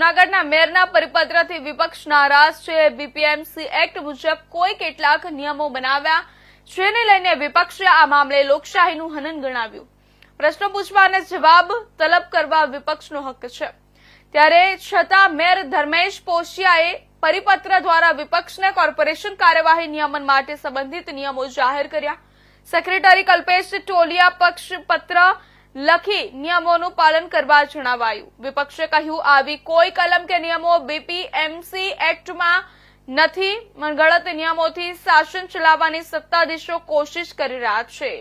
જૂનાગઢના મેયરના પરિપત્રથી વિપક્ષ નારાજ છે. બીપીએમસી એક્ટ મુજબ કોઈ કેટલાક નિયમો બનાવ્યા જેને લઈને વિપક્ષે આ મામલે લોકશાહીનું હનન ગણાવ્યું. પ્રશ્નો પૂછવા અને જવાબ તલબ કરવા વિપક્ષનો હક છે. ત્યારે છતાં મેયર ધર્મેશ પોશિયાએ પરિપત્ર દ્વારા વિપક્ષને કોર્પોરેશન કાર્યવાહી નિયમન માટે સંબંધિત નિયમો જાહેર કર્યા. સેક્રેટરી કલ્પેશ ટોલિયા પક્ષ પત્ર લખી નિયમોનું પાલન કરવા જણાવાયું. વિપક્ષે કહ્યું, આવી કોઈ કલમ કે નિયમો બીપીએમસી એક્ટમાં નથી. ગલત નિયમોથી શાસન ચલાવવાની સત્તાધીશો કોશિશ કરી રહ્યા છે.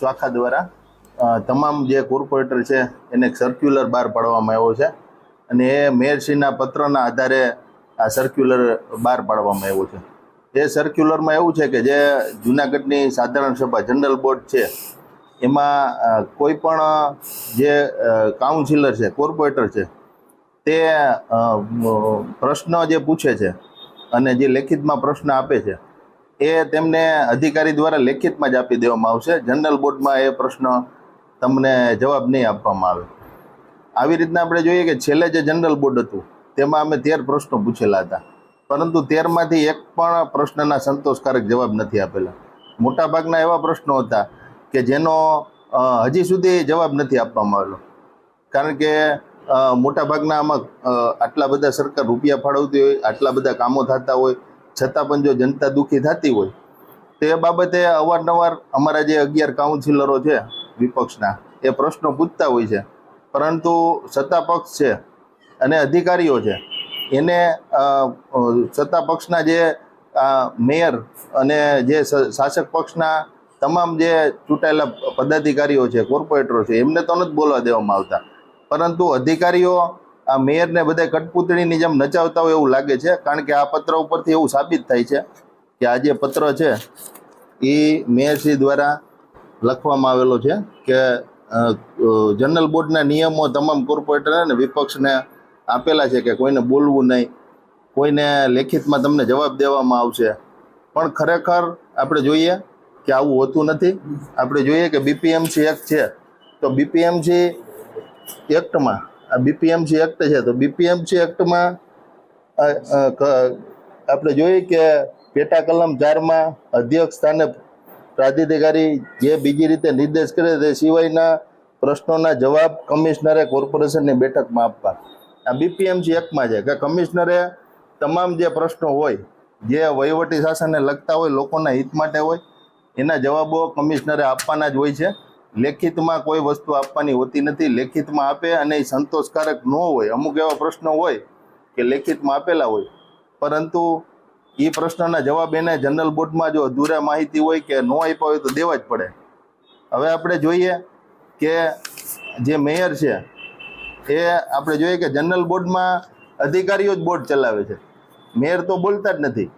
શાખા દ્વારા તમામ જે કોર્પોરેટર છે, એને સર્ક્યુલર બહાર પાડવામાં આવ્યો છે. અને એ મેયરશ્રીના પત્રના આધારે આ સર્ક્યુલર બહાર પાડવામાં આવ્યો છે. એ સર્ક્યુલરમાં એવું છે કે જે જુનાગઢની સાધારણ સભા જનરલ બોર્ડ છે, એમાં કોઈ પણ જે કાઉન્સિલર છે કોર્પોરેટર છે, તે પ્રશ્ન જે પૂછે છે અને જે લેખિતમાં પ્રશ્ન આપે છે, એ તેમને અધિકારી દ્વારા લેખિતમાં જ આપી દેવામાં આવશે. જનરલ બોર્ડમાં એ પ્રશ્ન તમને જવાબ નહીં આપવામાં આવે. આવી રીતના આપણે જોઈએ કે છેલ્લે જે જનરલ બોર્ડ હતું, તેમાં અમે તેર પ્રશ્નો પૂછેલા હતા. પરંતુ તેરમાંથી એક પણ પ્રશ્નના સંતોષકારક જવાબ નથી આપેલા. મોટાભાગના એવા પ્રશ્નો હતા કે જેનો હજી સુધી જવાબ નથી આપવામાં આવેલો. કારણ કે મોટાભાગના આમાં આટલા બધા સરકાર રૂપિયા ફાળવતી હોય, આટલા બધા કામો થતા હોય, છતાં પણ જો જનતા દુઃખી થતી હોય, તે બાબતે અવારનવાર અમારા જે અગિયાર કાઉન્સિલરો છે, વિપક્ષના, એ પ્રશ્નો પૂછતા હોય છે. પરંતુ સત્તા પક્ષ છે અને અધિકારીઓ છે એને સત્તા પક્ષના જે મેયર અને જે શાસક પક્ષના તમામ જે ચૂંટાયેલા પદાધિકારીઓ છે, કોર્પોરેટરો છે, એમને તો નથી બોલવા દેવામાં આવતા. પરંતુ અધિકારીઓ, આ મેયરને બધા કઠપૂતળીની જેમ નચાવતા હોય એવું લાગે છે, કારણ કે આ પત્ર ઉપરથી એવું સાબિત થાય છે કે આ જે પત્ર છે, એ મેયરશ્રી દ્વારા લખવામાં આવેલો છે કે જનરલ બોર્ડના નિયમો તમામ કોર્પોરેટર અને વિપક્ષને આપેલા છે કે કોઈને બોલવું નહીં, કોઈને લેખિતમાં તમને જવાબ દેવામાં આવશે. પણ ખરેખર આપણે જોઈએ કે આવું હોતું નથી. આપણે જોઈએ કે બીપીએમસી એક્ટ છે. તો બીપીએમસી એક્ટમાં આ બીપીએમસી એક્ટ છે, તો બીપીએમસી એક્ટમાં આપણે જોઈએ કે પેટા કલમ ચારમાં અધ્યક્ષ સ્થાને પ્રાધિકારી જે બીજી રીતે નિર્દેશ કરે તે સિવાયના પ્રશ્નોના જવાબ કમિશનરે કોર્પોરેશનની બેઠકમાં આપવા. બીપીએમસી એક્ટમાં છે કે કમિશનરે તમામ જે પ્રશ્નો હોય, જે વહીવટી શાસનને લગતા હોય, લોકોના હિત માટે હોય, એના જવાબો કમિશનરે આપવાના જ હોય છે. લેખિતમાં કોઈ વસ્તુ આપવાની હોતી નથી, લેખિતમાં આપે અને એ સંતોષકારક ન હોય, અમુક એવા પ્રશ્નો હોય કે લેખિતમાં આપેલા હોય. પરંતુ એ પ્રશ્નના જવાબ એને જનરલ બોર્ડમાં જો અધૂરા માહિતી હોય કે ન આપ્યા હોય તો દેવા જ પડે. હવે આપણે જોઈએ કે જે મેયર છે એ આપણે જોઈએ કે જનરલ બોર્ડમાં અધિકારીઓ જ બોર્ડ ચલાવે છે. મેયર તો બોલતા જ નથી.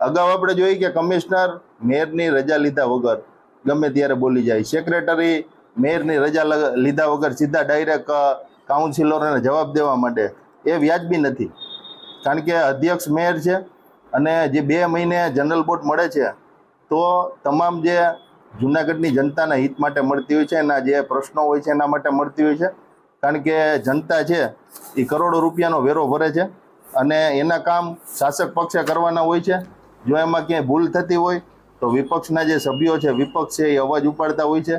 અગાઉ આપણે જોઈએ કે કમિશનર મેયરની રજા લીધા વગર ગમે ત્યારે બોલી જાય. સેક્રેટરી મેયરની રજા લીધા વગર સીધા ડાયરેક્ટ કાઉન્સિલરોને જવાબ દેવા માટે એ વ્યાજબી નથી. કારણ કે અધ્યક્ષ મેયર છે અને જે બે મહિને જનરલ બોર્ડ મળે છે, તો તમામ જે જુનાગઢની જનતાના હિત માટે મળતી હોય છે, એના જે પ્રશ્નો હોય છે, એના માટે મળતી હોય છે. કારણ કે જનતા છે, એ કરોડો રૂપિયાનો વેરો ભરે છે અને એના કામ શાસક પક્ષે કરવાના હોય છે. જો એમાં ક્યાંય ભૂલ થતી હોય તો વિપક્ષના જે સભ્યો છે, વિપક્ષ છે, એ અવાજ ઉપાડતા હોય છે.